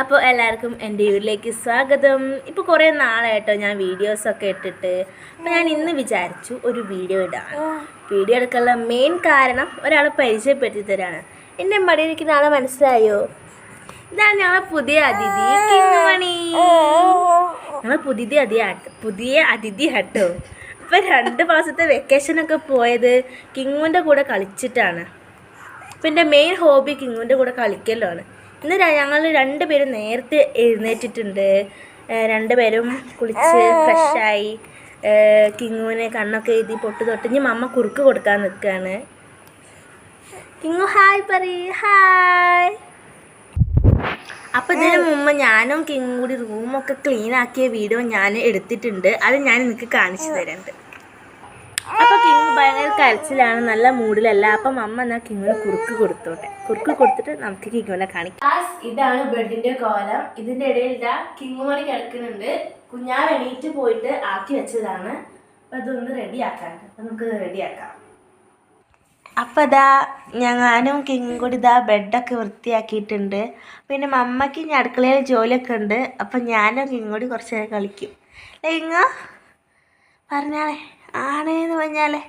അപ്പോൾ എല്ലാവർക്കും എന്റെ വീട്ടിലേക്ക് സ്വാഗതം. ഇപ്പോൾ കുറേ നാളായിട്ടോ ഞാൻ വീഡിയോസൊക്കെ ഇട്ടിട്ട്. അപ്പോൾ ഞാൻ ഇന്ന് വിചാരിച്ചു ഒരു വീഡിയോ ഇടാൻ. വീഡിയോ എടുക്കാനുള്ള മെയിൻ കാരണം ഒരാളെ പരിചയപ്പെടുത്തി തരാണ് എന്റെ മടിയിരിക്കുന്ന ആളെ മനസ്സിലായോ? ഇതാണ് ഞങ്ങളെ പുതിയ അതിഥി. കിങ്ങുമണി. ഞങ്ങൾ പുതിയ അതിഥി പുതിയ അതിഥി ആട്ടോ അപ്പോൾ രണ്ട് മാസത്തെ വെക്കേഷനൊക്കെ പോയത് കിങ്ങുവിന്റെ കൂടെ കളിച്ചിട്ടാണ്. അപ്പം എന്റെ മെയിൻ ഹോബി കിങ്ങുവിന്റെ കൂടെ കളിക്കലാണ്. ഇന്ന് ഞങ്ങൾ രണ്ടുപേരും നേരത്തെ എഴുന്നേറ്റിട്ടുണ്ട്. രണ്ടുപേരും കുളിച്ച് ഫ്രഷായി. കിങ്ങുവിനെ കണ്ണൊക്കെ എഴുതി പൊട്ട് തൊട്ട് ഇനി മമ്മ കുറുക്ക് കൊടുക്കാൻ നിൽക്കുകയാണ് കിങ്ങു ഹായ് പറയ് ഹായ്. അപ്പോൾ ഇതിന് മുമ്പ് ഞാനും കിങ്ങും കൂടി റൂമൊക്കെ ക്ലീൻ ആക്കിയ വീഡിയോ ഞാൻ എടുത്തിട്ടുണ്ട്. അത് ഞാൻ നിങ്ങൾക്ക് കാണിച്ചു തരുന്നുണ്ട് ഭയങ്കര കരച്ചിലാണ് നല്ല മൂഡിലല്ല. അപ്പം അമ്മ എന്നാൽ കിങ്ങിന് കുറുക്ക് കൊടുത്തോട്ടെ. കുറുക്ക് കൊടുത്തിട്ട് നമുക്ക് കിങ്ങുവിനെ കാണിക്കാം. ഇതാണ് ബെഡിന്റെ കോലം. ഇതിന്റെ ഇടയിൽ ഇതാ കിങ്ങുമണി കിടക്കുന്നുണ്ട്. കുഞ്ഞാവ് എണീറ്റ് പോയിട്ട് ആക്കി വെച്ചതാണ്. അപ്പം അതൊന്ന് റെഡിയാക്കാണ്ട് അപ്പം നമുക്ക് റെഡിയാക്കാം. അപ്പം ഇതാ ഞാനും കിങ്ങും കൂടി ഇതാ ബെഡൊക്കെ വൃത്തിയാക്കിയിട്ടുണ്ട്. പിന്നെ മമ്മയ്ക്ക് ഇനി അടുക്കളയിൽ ജോലിയൊക്കെ ഉണ്ട്. അപ്പം ഞാനും കിങ്ങും കൂടി കുറച്ച് നേരം കളിക്കും. ലൈങ്ങ പറഞ്ഞാളെ. ആണേന്ന് പറഞ്ഞാലേ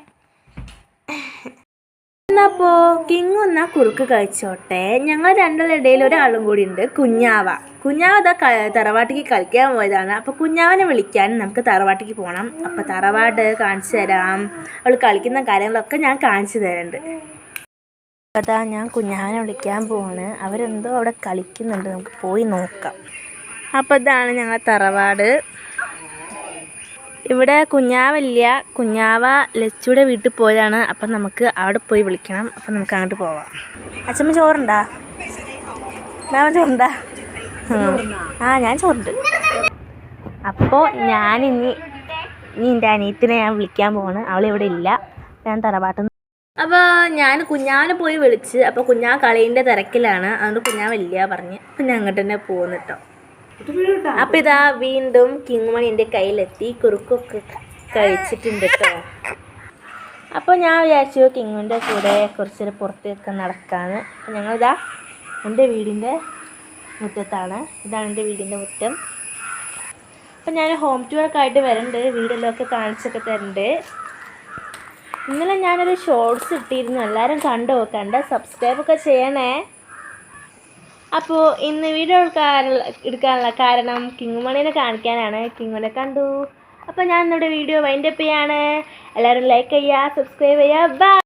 എന്നപ്പോ കിങ് എന്നാ കുറുക്ക് കഴിച്ചോട്ടെ. ഞങ്ങൾ രണ്ടുള്ള ഇടയിൽ ഒരാളും കൂടി ഉണ്ട് കുഞ്ഞാവ. കുഞ്ഞാവ തറവാട്ടിക്ക് കളിക്കാൻ പോയതാണ്. അപ്പോൾ കുഞ്ഞാവനെ വിളിക്കാൻ നമുക്ക് തറവാട്ടിക്ക് പോകണം അപ്പോൾ തറവാട് കാണിച്ചു തരാം. അവൾ കളിക്കുന്ന കാര്യങ്ങളൊക്കെ ഞാൻ കാണിച്ചു തരുന്നുണ്ട് അതാ ഞാൻ കുഞ്ഞാവനെ വിളിക്കാൻ പോവാണ്. അവരെന്തോ അവിടെ കളിക്കുന്നുണ്ട്. നമുക്ക് പോയി നോക്കാം. അപ്പോൾ ഇതാണ് ഞങ്ങൾ തറവാട്. ഇവിടെ കുഞ്ഞാവില്ല കുഞ്ഞാവ ലച്ചുടെ വീട്ടിൽ പോയതാണ്. അപ്പം നമുക്ക് അവിടെ പോയി വിളിക്കണം. അപ്പം നമുക്ക് അങ്ങോട്ട് പോവാം. അച്ഛമ്മ ചോറുണ്ടാ? ഞാൻ ചോറുണ്ടാ? ആ ഞാൻ ചോറുണ്ട്. അപ്പോൾ ഞാനിനി ഇനി എന്റെ അനിയത്തിനെ ഞാൻ വിളിക്കാൻ പോവാണ്. അവളിവിടെ ഇല്ല. ഞാൻ തറവാട്ടിൽ അപ്പോൾ ഞാൻ കുഞ്ഞാവിനെ പോയി വിളിച്ച് അപ്പോൾ കുഞ്ഞാവ് കളീന്റെ തിരക്കിലാണ്. അതുകൊണ്ട് കുഞ്ഞാവില്ല പറഞ്ഞ് അപ്പം ഞാൻ അങ്ങോട്ട് തന്നെ അപ്പൊ ഇതാ വീണ്ടും കിങ്മണി എന്റെ കയ്യിലെത്തി. കുറുക്കൊക്കെ കഴിച്ചിട്ടുണ്ട് കേട്ടോ അപ്പോൾ ഞാൻ വിചാരിച്ചു കിങ്ങുവിന്റെ കൂടെ കുറച്ചൊരു പുറത്തേക്ക് നടക്കാന്ന്. ഞങ്ങൾ ഞങ്ങളിതാ എന്റെ വീടിന്റെ മുറ്റത്താണ്. ഇതാണ് എന്റെ വീടിന്റെ മുറ്റം. അപ്പം ഞാൻ ഹോം ടൂറൊക്കെ ആയിട്ട് വരുന്നുണ്ട് വീടെല്ലാം ഒക്കെ കാണിച്ചൊക്കെ തരുന്നുണ്ട് ഇന്നലെ ഞാനൊരു ഷോർട്സ് ഇട്ടിരുന്നു. എല്ലാവരും കണ്ടോ? കണ്ട സബ്സ്ക്രൈബൊക്കെ ചെയ്യണേ. അപ്പോൾ ഇന്ന് വീഡിയോ എടുക്കാനുള്ള എടുക്കാനുള്ള കാരണം മണിനെ കാണിക്കാനാണ്. കിങ്ങുമനെ കണ്ടു. അപ്പോൾ ഞാൻ ഇന്നിവിടെ വീഡിയോ വൈൻഡപ്പ് ചെയ്യാണ്. എല്ലാവരും ലൈക്ക് ചെയ്യുക സബ്സ്ക്രൈബ് ചെയ്യുക. ബൈ